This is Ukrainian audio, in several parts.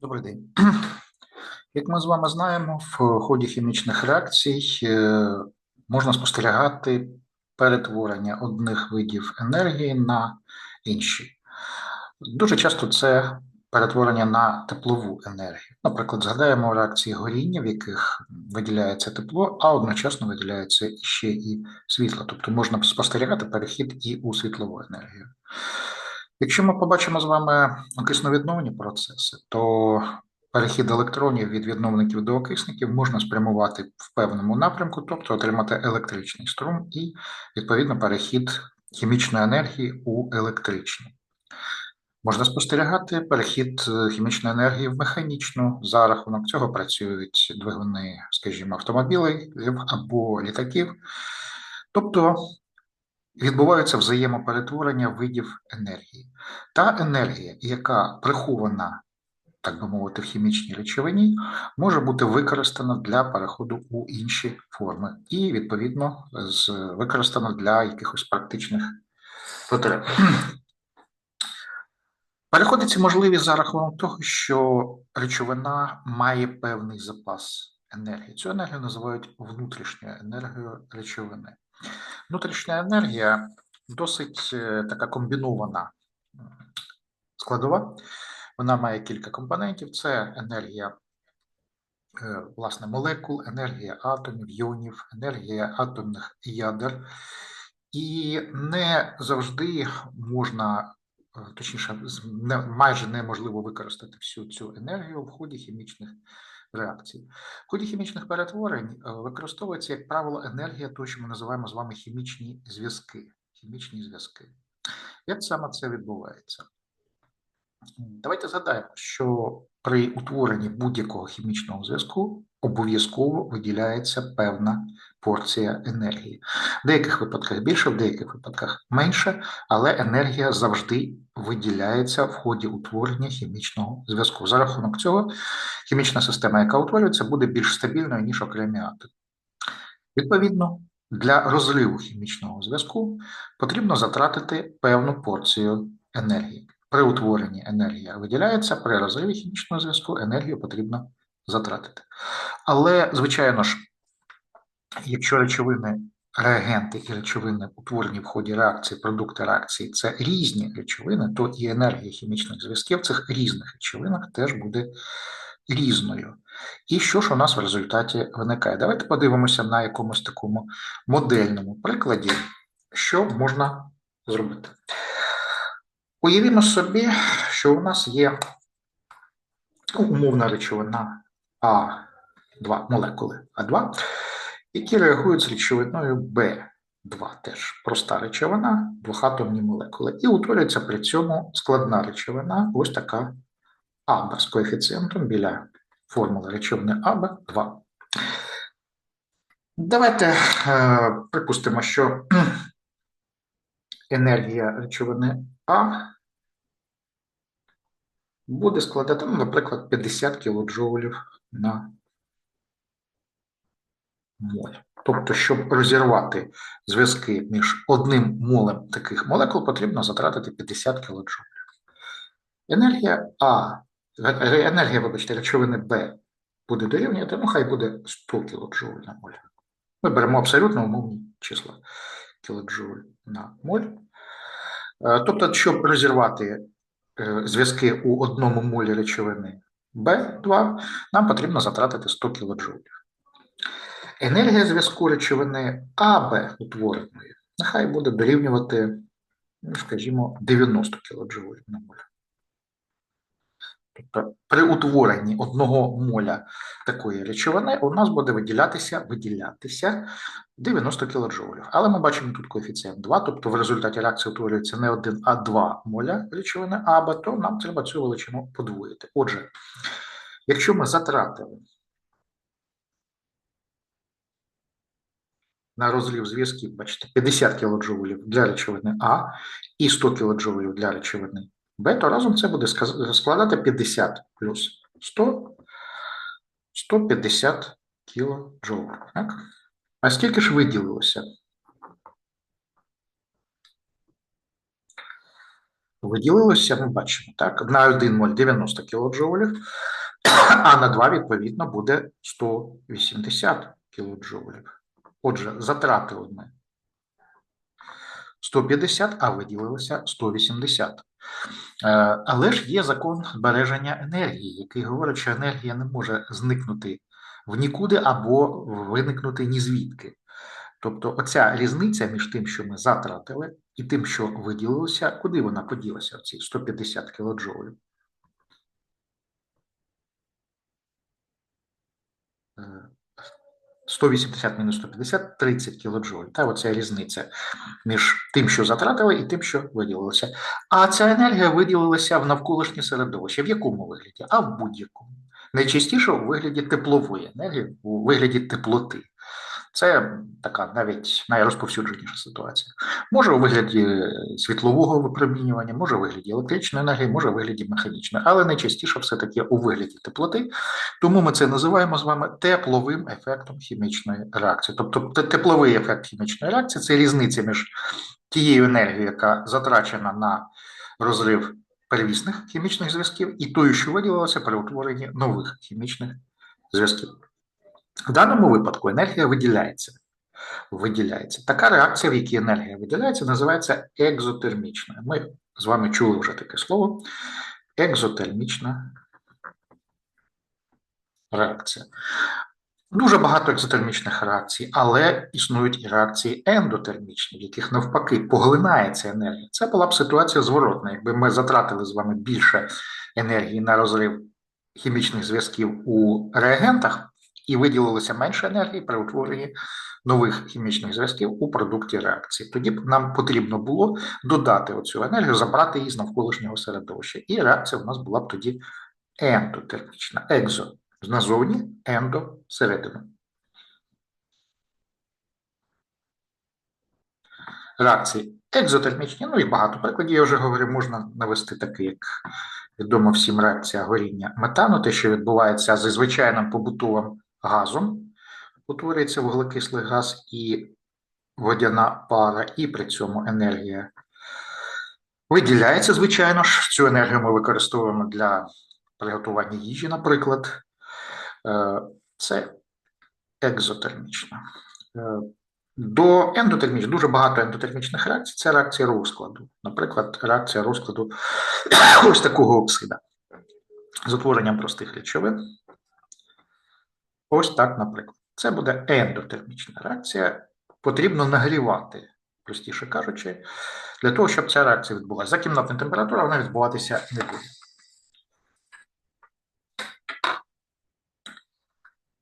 Добрий день. Як ми з вами знаємо, в ході хімічних реакцій е, можна спостерігати перетворення одних видів енергії на інші. Дуже часто це перетворення на теплову енергію. Наприклад, згадаємо реакції горіння, в яких виділяється тепло, а одночасно виділяється ще і світло. Тобто можна спостерігати перехід і у світлову енергію. Якщо ми побачимо з вами окисновідновні процеси, то перехід електронів від відновників до окисників можна спрямувати в певному напрямку, тобто отримати електричний струм і, відповідно, перехід хімічної енергії у електричну. Можна спостерігати перехід е, хімічної енергії в механічну. За рахунок цього працюють двигуни, скажімо, автомобілів або літаків. Тобто відбуваються взаємоперетворення видів енергії. Та енергія, яка прихована, так би мовити, в хімічній речовині, може бути використана для переходу у інші форми, і, відповідно, використана для якихось практичних потреб. Переходи ці можливі за рахунок того, що речовина має певний запас енергії. Цю енергію називають внутрішньою енергією речовини. Внутрішня енергія досить е, така комбінована складова. Вона має кілька компонентів: це енергія е, власне молекул, енергія атомів, йонів, енергія атомних ядер. І не завжди можна, е, точніше, майже неможливо використати всю цю енергію в ході хімічних реакцій. В ході хімічних перетворень е, використовується, як правило, енергія, того, що ми називаємо з вами хімічні зв'язки. Хімічні зв'язки. Як саме це відбувається? Давайте згадаємо, що при утворенні будь-якого хімічного зв'язку обов'язково виділяється певна порція енергії. В деяких випадках більше, в деяких випадках менше, але енергія завжди виділяється в ході утворення хімічного зв'язку. За рахунок цього, хімічна система, яка утворюється, буде більш стабільною, ніж окремі атоми. Відповідно, для розриву хімічного зв'язку потрібно затратити певну порцію енергії. При утворенні енергія виділяється, при розриві хімічного зв'язку енергію потрібно затратити. Але, звичайно ж, якщо речовини, реагенти і речовини утворені в ході реакції, продукти реакції це різні речовини, то і енергія хімічних зв'язків в цих різних речовинах теж буде різною. І що ж у нас в результаті виникає? Давайте подивимося на якомусь такому модельному прикладі, що можна зробити. Уявімо собі, що у нас є умовна речовина А2, молекули А2, які реагують з речовиною Б2, теж проста речовина, двохатомні молекули. І утворюється при цьому складна речовина, ось така АБ з коефіцієнтом біля формули речовини АБ2. Давайте е, припустимо, що енергія речовини А буде складати, ну, наприклад, 50 кДж на моль. Тобто, щоб розірвати зв'язки між одним молем таких молекул, потрібно затратити 50 кДж. Енергія А, енергія, вибачте, речовини Б буде дорівнювати, ну хай буде 100 кДж на моль. Ми беремо абсолютно умовні числа кДж на моль. Е, тобто, щоб розірвати е, зв'язки у одному молі речовини В2, нам потрібно затратити 100 кДж. Енергія зв'язку речовини АБ утвореної нехай буде дорівнювати, ну, скажімо, 90 кДж на моль. Тобто при утворенні одного моля такої речовини у нас буде виділятися виділятися 90 кДж. Але ми бачимо тут коефіцієнт 2, тобто в результаті реакції утворюється не один, а два моля речовини АБ, то нам треба цю величину подвоїти. Отже, якщо ми затратили на розрив зв'язків, бачите, 50 кДж для речовини А і 100 кДж для речовини Б, то разом це буде складати 50 плюс 100, 150 кДж. Так? А скільки ж виділилося? виділилося, ми бачимо, так, на 1 моль 90 кДж, а на 2, відповідно, буде 180 кДж. Отже, затратили ми 150, а виділилося 180. Е, Але ж є закон збереження енергії, який говорить, що енергія не може зникнути в нікуди або виникнути ні звідки. Тобто, оця різниця між тим, що ми затратили, і тим, що виділилося, куди вона поділася, ці 150 кДж? 180 мінус 150 – 30 кілоджоль. Та оця різниця між тим, що затратили, і тим, що виділилося. А ця енергія виділилася в навколишнє середовище. В якому вигляді? А в будь-якому. Найчастіше у вигляді теплової енергії, у вигляді теплоти. Це така навіть найрозповсюдженіша ситуація. Може у вигляді світлового випромінювання, може у вигляді електричної енергії, може у вигляді механічної, але найчастіше все-таки у вигляді теплоти. Тому ми це називаємо з вами тепловим ефектом хімічної реакції. Тобто тепловий ефект хімічної реакції це різниця між тією енергією, яка затрачена на розрив первісних хімічних зв'язків, і тою, що виділилося при утворенні нових хімічних зв'язків. В даному випадку енергія виділяється. Виділяється. Така реакція, в якій енергія виділяється, називається екзотермічною. Ми з вами чули вже таке слово. Екзотермічна реакція. Дуже багато екзотермічних реакцій, але існують і реакції ендотермічні, в яких навпаки поглинається енергія. Це була б ситуація зворотна. Якби ми затратили з вами більше енергії на розрив хімічних зв'язків у реагентах, і виділилося менше енергії при утворенні нових хімічних зв'язків у продукті реакції. Тоді б нам потрібно було додати оцю енергію, забрати її з навколишнього середовища. І реакція в нас була б тоді ендотермічна, екзо назовні, ендо всередину. Реакції екзотермічні, ну і багато прикладів, я вже говорю, можна навести такий, як відомо всім реакція горіння метану, те, що відбувається зі звичайним побутовим газом, утворюється вуглекислий газ і водяна пара, і при цьому енергія виділяється, звичайно ж. Цю енергію ми використовуємо для приготування їжі, наприклад. Е, це екзотермічна. Е, до ендотермічних, дуже багато ендотермічних реакцій це реакція розкладу. Наприклад, реакція розкладу ось такого оксида з утворенням простих речовин. Ось так, наприклад. Це буде ендотермічна реакція. Потрібно нагрівати, простіше кажучи, для того, щоб ця реакція відбулася. За кімнатною температурою вона відбуватися не буде.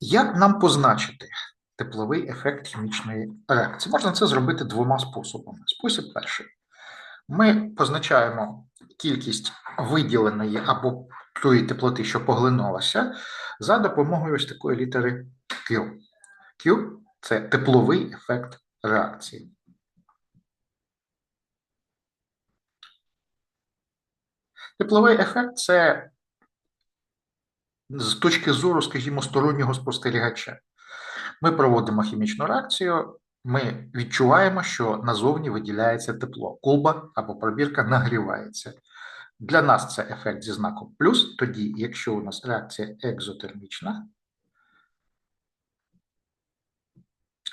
Як нам позначити тепловий ефект хімічної реакції? Можна це зробити двома способами. Спосіб перший. Ми позначаємо кількість виділеної або тої теплоти, що поглинулася, за допомогою ось такої літери Q. Q – це тепловий ефект реакції. Тепловий ефект це з точки зору, скажімо, стороннього спостерігача. Ми проводимо хімічну реакцію, ми відчуваємо, що назовні виділяється тепло. Колба або пробірка нагрівається. Для нас це ефект зі знаком плюс, тоді, якщо у нас реакція екзотермічна,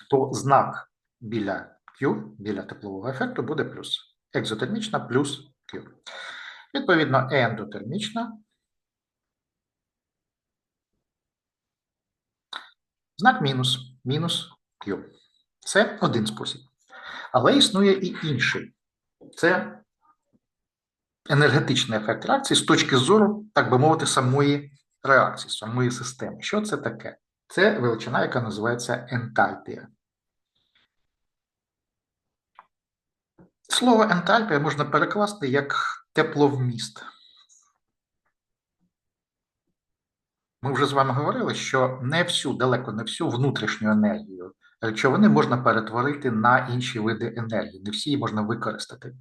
то знак біля Q, біля теплового ефекту буде плюс. Екзотермічна плюс Q. Відповідно, ендотермічна. Знак мінус, мінус Q. Це один спосіб. Але існує і інший. Це енергетичний ефект реакції з точки зору, так би мовити, самої реакції, самої системи. Що це таке? Це величина, яка називається ентальпія. Слово ентальпія можна перекласти як тепловміст. Ми вже з вами говорили, що не всю, далеко не всю внутрішню енергію речовини можна перетворити на інші види енергії, не всі її можна використати.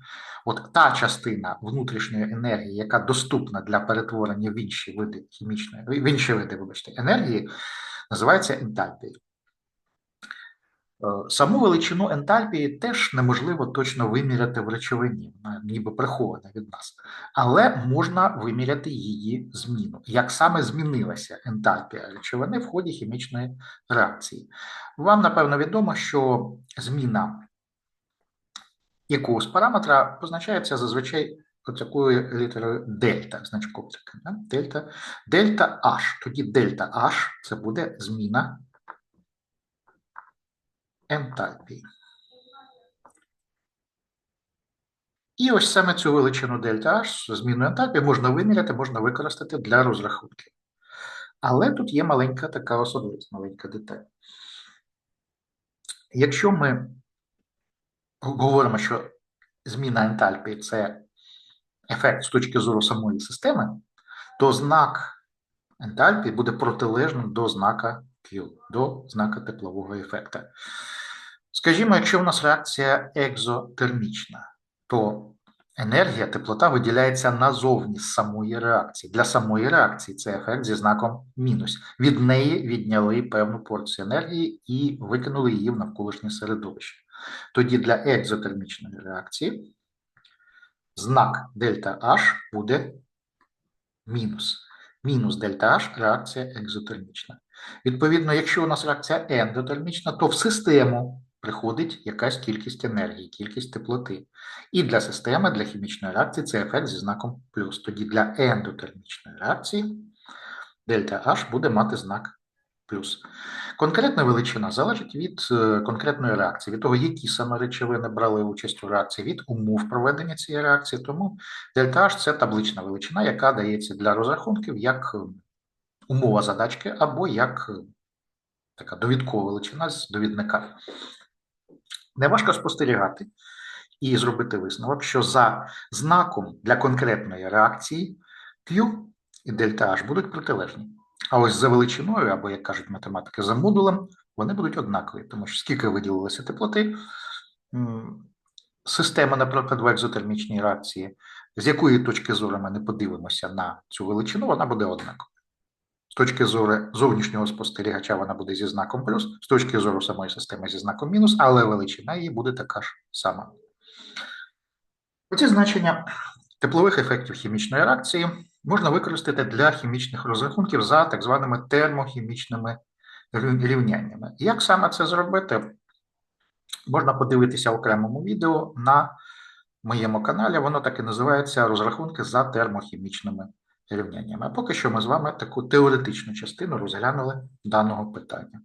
От та частина внутрішньої енергії, яка доступна для перетворення в інші види хімічної, в інші види, вибачте, енергії, називається ентальпією. Е, Саму величину ентальпії теж неможливо точно виміряти в речовині, вона ніби прихована від нас, але можна виміряти її зміну. Як саме змінилася ентальпія речовини в ході хімічної реакції? Вам напевно відомо, що зміна якогось параметра позначається зазвичай такою літерою дельта, значком. Дельта, дельта H. Тоді дельта H це буде зміна ентальпії. І ось саме цю величину дельта H, зміну ентальпії, можна виміряти, можна використати для розрахунків. Але тут є маленька така особливість, маленька деталь. Якщо ми говоримо, що зміна ентальпії це ефект з точки зору самої системи, то знак ентальпії буде протилежним до знака Q, до знака теплового ефекту. Скажімо, якщо в нас реакція екзотермічна, то енергія, теплота виділяється назовні з самої реакції. Для самої реакції це ефект зі знаком мінус. Від неї відняли певну порцію енергії і викинули її в навколишнє середовище. Тоді для екзотермічної реакції знак дельта H буде мінус. Мінус дельта H – реакція екзотермічна. Відповідно, якщо у нас реакція ендотермічна, то в систему приходить якась кількість енергії, кількість теплоти. І для системи, для хімічної реакції це ефект зі знаком плюс. Тоді для ендотермічної реакції дельта H буде мати знак плюс. Конкретна величина залежить від е, конкретної реакції, від того, які саме речовини брали участь у реакції, від умов проведення цієї реакції. Тому дельта H – це таблична величина, яка дається для розрахунків як е, умова задачки або як е, така довідкова величина з довідника. Неважко спостерігати і зробити висновок, що за знаком для конкретної реакції Q і дельта H будуть протилежні. А ось за величиною, або, як кажуть математики, за модулем, вони будуть однакові, тому що скільки виділилося теплоти, система, наприклад, в екзотермічній реакції, з якої точки зору ми не подивимося на цю величину, вона буде однакова. З точки зору зовнішнього спостерігача вона буде зі знаком плюс, з точки зору самої системи зі знаком мінус, але величина її буде така ж сама. Оці значення теплових ефектів хімічної реакції можна використати для хімічних розрахунків за так званими термохімічними рів- рівняннями. Як саме це зробити? Можна подивитися в окремому відео на моєму каналі. Воно так і називається розрахунки за термохімічними рівняннями. А поки що ми з вами таку теоретичну частину розглянули даного питання.